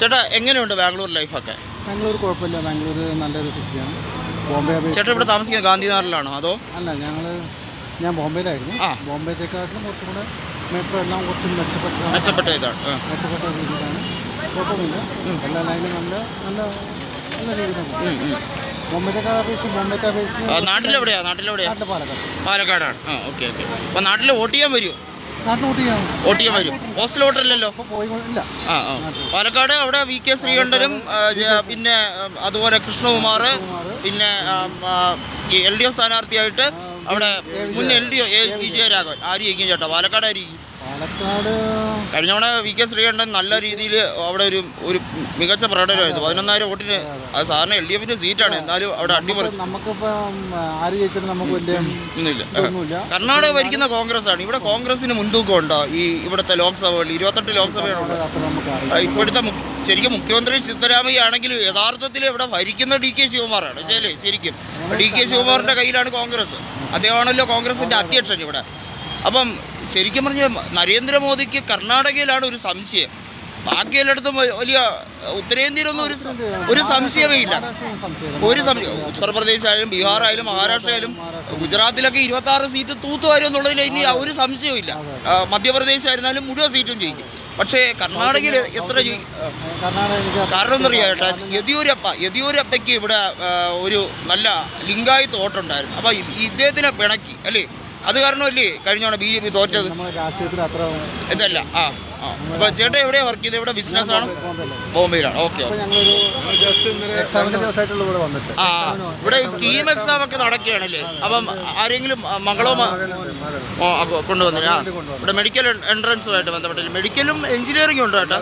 ചേട്ടാ എങ്ങനെയുണ്ട് ബാംഗ്ലൂർ ലൈഫൊക്കെ? ബാംഗ്ലൂർ കുഴപ്പമില്ല. ബാംഗ്ലൂർ നല്ലൊരു സിറ്റിയാണ്. ബോംബെ അപേക്ഷിച്ച് ചേട്ടാ ഇവിടെ താമസിക്കുന്നത് ഗാന്ധിനഗറിലാണോ അതോ? അല്ല ഞങ്ങൾ ഞാൻ ബോംബെയിലായിരുന്നു. ആ. ബോംബെത്തേക്കാട്ടിലും കുറച്ചും കൂടെ മെട്രോ എല്ലാം കുറച്ചും മെച്ചപ്പെട്ട മെച്ചപ്പെട്ട ഇതാണ് ആ. മെച്ചപ്പെട്ട രീതിയിലാണ്. കുഴപ്പമില്ല എല്ലാ ലൈനും നല്ല നല്ല നല്ല രീതിയിലാണ്. ഉം, ഉം. അപേക്ഷിച്ച് അപേക്ഷിച്ച് നാട്ടിലെവിടെയാ? നാട്ടിലെവിടെയാ? പാലക്കാട്. പാലക്കാടാണ്. ആ ഓക്കെ ഓക്കെ. അപ്പോൾ നാട്ടിൽ വോട്ട് ചെയ്യാൻ വരുമോ വോട്ട് ചെയ്യാൻ വരും. പോസ്റ്റൽ വോട്ടറില്ലല്ലോ ആ ആ. പാലക്കാട് അവിടെ വി കെ ശ്രീകണ്ഠനും പിന്നെ അതുപോലെ കൃഷ്ണകുമാർ പിന്നെ എൽ ഡി എഫ് സ്ഥാനാർത്ഥിയായിട്ട് അവിടെ മുൻ എൽ ഡി എ വിജയരാഘവൻ ആയിരിക്കും ചേട്ടാ. പാലക്കാട് ആയിരിക്കും പാലക്കാട് കഴിഞ്ഞ തവണ വി കെ ശ്രീകണ്ഠൻ നല്ല രീതിയിൽ അവിടെ ഒരു ഒരു മികച്ച പ്രകടനമായിരുന്നു. പതിനൊന്നായിരം വോട്ടിന് അത് സാധാരണ എൽ ഡി എഫിന്റെ സീറ്റാണ്. എന്നാലും അവിടെ അടിപൊളി നമുക്കിപ്പം ആര് ജയിച്ചാലും നമുക്ക് വലിയ ഒന്നുമില്ല. കർണാടക ഭരിക്കുന്ന കോൺഗ്രസ് ആണ് ഇവിടെ കോൺഗ്രസിന് മുൻതൂക്കം ഉണ്ടോ? ഈ ഇവിടുത്തെ ലോക്സഭകളിൽ ഇരുപത്തെട്ട് ലോക്സഭയാണ് ഇപ്പോഴത്തെ ശരിക്കും മുഖ്യമന്ത്രി സിദ്ധരാമയ്യ ആണെങ്കിൽ യഥാർത്ഥത്തിൽ ഇവിടെ ഭരിക്കുന്ന ഡി കെ ശിവകുമാറാണ്. ശരി ശരിക്കും. ഡി കെ ശിവകുമാറിന്റെ കയ്യിലാണ് കോൺഗ്രസ്. അദ്ദേഹമാണല്ലോ കോൺഗ്രസിന്റെ അധ്യക്ഷൻ ഇവിടെ. അപ്പം ശരിക്കും പറഞ്ഞാൽ നരേന്ദ്രമോദിക്ക് കർണാടകയിലാണ് ഒരു സംശയം. ബാക്കി എല്ലായിടത്തും വലിയ ഉത്തരേന്ത്യയിലൊന്നും ഒരു ഒരു സംശയമേ ഇല്ല. ഒരു സംശയം ഉത്തർപ്രദേശ് ആയാലും ബീഹാർ ആയാലും മഹാരാഷ്ട്ര ആയാലും ഗുജറാത്തിലൊക്കെ ഇരുപത്തി ആറ് സീറ്റ് തൂത്തുവാരും എന്നുള്ളതിൽ ഇനി ഒരു സംശയവും ഇല്ല. മധ്യപ്രദേശ് ആയിരുന്നാലും മുഴുവൻ സീറ്റും ജയിക്കും. പക്ഷേ കർണാടകയിൽ എത്ര കാരണം എന്നറിയാം ചേട്ടാ യെദ്യൂരപ്പ യെദ്യൂരപ്പയ്ക്ക് ഇവിടെ ഒരു നല്ല ലിംഗായി തോട്ടുണ്ടായിരുന്നു. അപ്പോൾ ഇദ്ദേഹത്തിനെ പിണക്കി അല്ലേ? അത് കാരണമല്ലേ? കഴിഞ്ഞ തവണ ബി ജെ പി തോറ്റത്. ഇതല്ല. ആ ആ. അപ്പോൾ ചേട്ടാ എവിടെയാണ് വർക്ക് ചെയ്തത് ഇവിടെ ബിസിനസ് ആണ്? ബോംബെയിലാണ്. ഓക്കെ ആ ഇവിടെ കീം എക്സാം ഒക്കെ നടക്കുകയാണല്ലേ? അപ്പം ആരെങ്കിലും മംഗളോ മകളോ കൊണ്ടുവന്നില്ല? ഇവിടെ മെഡിക്കൽ എൻട്രൻസുമായിട്ട് ബന്ധപ്പെട്ടില്ല? മെഡിക്കലും എഞ്ചിനീയറിംഗും ഉണ്ട് ചേട്ടാ?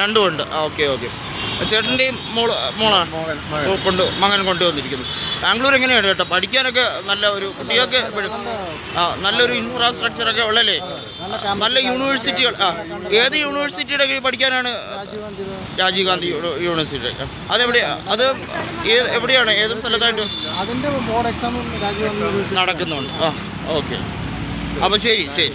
രണ്ടും ഉണ്ട്. Okay okay. ചേട്ടന്റെയും മോൾ മോളാണ്. കൊണ്ട് മകൻ കൊണ്ടുവന്നിരിക്കുന്നു. ബാംഗ്ലൂർ എങ്ങനെയാണ് കേട്ടോ പഠിക്കാനൊക്കെ നല്ല ഒരു കുട്ടികൾക്ക് ഇപ്പോഴും ആ നല്ലൊരു ഇൻഫ്രാസ്ട്രക്ചറൊക്കെ ഉള്ളല്ലേ? നല്ല യൂണിവേഴ്സിറ്റികൾ ആ ഏത് യൂണിവേഴ്സിറ്റിയുടെ കീഴിൽ പഠിക്കാനാണ്? രാജീവ് ഗാന്ധി യൂണി- യൂണിവേഴ്സിറ്റി അതെവിടെയാണ് അത് ഏത് എവിടെയാണ്? ഏത് സ്ഥലത്തായിട്ട്? നടക്കുന്നുണ്ട്. ആ ഓക്കെ. അപ്പോൾ ശരി ശരി.